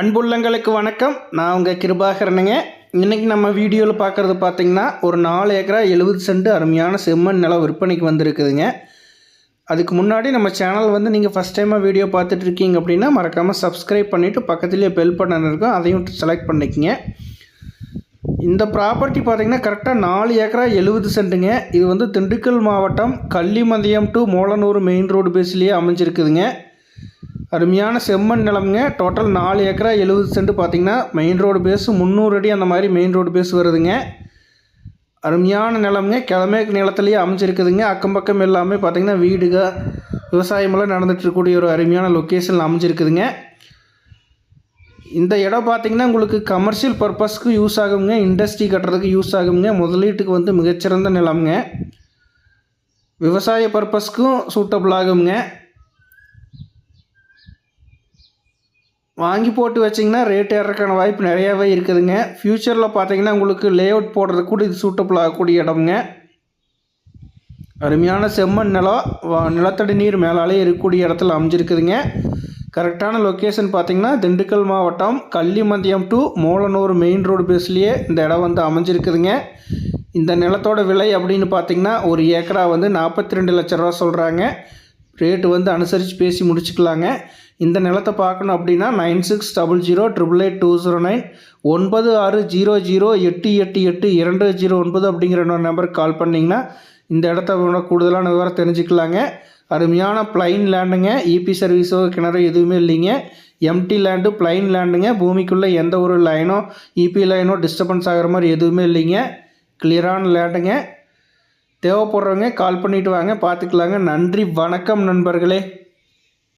அன்புள்ளங்களுக்கு வணக்கம். நான் உங்கள் கிருபாகரனுங்க. இன்றைக்கி நம்ம வீடியோவில் பார்க்குறது பார்த்திங்கன்னா ஒரு நாலு ஏக்கரா எழுபது சென்ட் அருமையான செம்மண் நிலம் விற்பனைக்கு வந்திருக்குதுங்க. அதுக்கு முன்னாடி நம்ம சேனல் வந்து நீங்கள் ஃபஸ்ட் டைமாக வீடியோ பார்த்துட்டு இருக்கீங்க அப்படின்னா மறக்காமல் சப்ஸ்கிரைப் பண்ணிவிட்டு பக்கத்துலேயே பெல் பட்டன் இருக்கும். அதையும் செலக்ட் பண்ணிக்கங்க. இந்த ப்ராப்பர்ட்டி பார்த்தீங்கன்னா கரெக்டாக நாலு ஏக்கரா எழுபது சென்ட்டுங்க. இது வந்து திண்டுக்கல் மாவட்டம் Kallimandhiyam to Molanur main road பேஸ்லேயே அமைஞ்சிருக்குதுங்க. அருமையான செம்மண் நிலம்ங்க. டோட்டல் நாலு ஏக்கரா எழுபது சென்ட் பார்த்தீங்கன்னா மெயின் ரோடு பேஸு முந்நூறு அடி அந்த மாதிரி மெயின் ரோடு பேஸ் வருதுங்க. அருமையான நிலம்ங்க. கிழமேக்கு நிலத்துலேயே அமைஞ்சிருக்குதுங்க. அக்கம் பக்கம் எல்லாமே பார்த்தீங்கன்னா வீடுக விவசாயமெல்லாம் நடந்துகிட்ருக்கக்கூடிய ஒரு அருமையான லொக்கேஷனில் அமைஞ்சிருக்குதுங்க. இந்த இடம் பார்த்திங்கன்னா உங்களுக்கு கமர்ஷியல் பர்பஸ்க்கு யூஸ் ஆகுங்க. இண்டஸ்ட்ரி கட்டுறதுக்கு யூஸ் ஆகுங்க. முதலீட்டுக்கு வந்து மிகச்சிறந்த நிலம்ங்க. விவசாய பர்பஸ்க்கும் சூட்டபிள் ஆகுங்க. வாங்கி போட்டு வச்சிங்கன்னா ரேட் ஏறக்கான வாய்ப்பு நிறையாவே இருக்குதுங்க. ஃப்யூச்சரில் பார்த்தீங்கன்னா உங்களுக்கு லே அவுட் போடுறதுக்கு கூட இது சூட்டபிள் ஆகக்கூடிய இடம்ங்க. அருமையான செம்மண் நிலம் நிலத்தடி நீர் மேலாலே இருக்கக்கூடிய இடத்துல அமைஞ்சிருக்குதுங்க. கரெக்டான லொக்கேஷன் பார்த்திங்கன்னா திண்டுக்கல் மாவட்டம் Kallimandhiyam to Molanur main road பேஸ்லேயே இந்த இடம் வந்து அமைஞ்சிருக்குதுங்க. இந்த நிலத்தோட விலை அப்படின்னு பார்த்தீங்கன்னா ஒரு ஏக்கரா வந்து நாற்பத்தி ரெண்டு லட்ச ரூபா சொல்கிறாங்க ரேட்டு வந்து அனுசரித்து பேசி முடிச்சுக்கலாங்க. இந்த நிலத்தை பார்க்கணும் அப்படின்னா nine six double zero triple eight two zero nine ஒன்பது ஆறு ஜீரோ ஜீரோ எட்டு எட்டு எட்டு இரண்டு ஜீரோ ஒன்பது அப்படிங்கிற இன்னொரு நம்பருக்கு கால் பண்ணிங்கன்னா இந்த இடத்த கூடுதலான விவரம் தெரிஞ்சுக்கலாங்க. அருமையான பிளைன் லேண்டுங்க இபி சர்வீஸோ கிணறு எதுவுமே இல்லைங்க. எம்டி லேண்டு பிளைன் லேண்டுங்க பூமிக்குள்ளே எந்த ஒரு லைனோ இபி லைனோ டிஸ்டர்பன்ஸ் ஆகிற மாதிரி எதுவுமே இல்லைங்க. கிளியரான லேண்டுங்க தேவைப்படுறவங்க கால் பண்ணிட்டு வாங்க பார்த்துக்கலாங்க நன்றி வணக்கம் நண்பர்களே.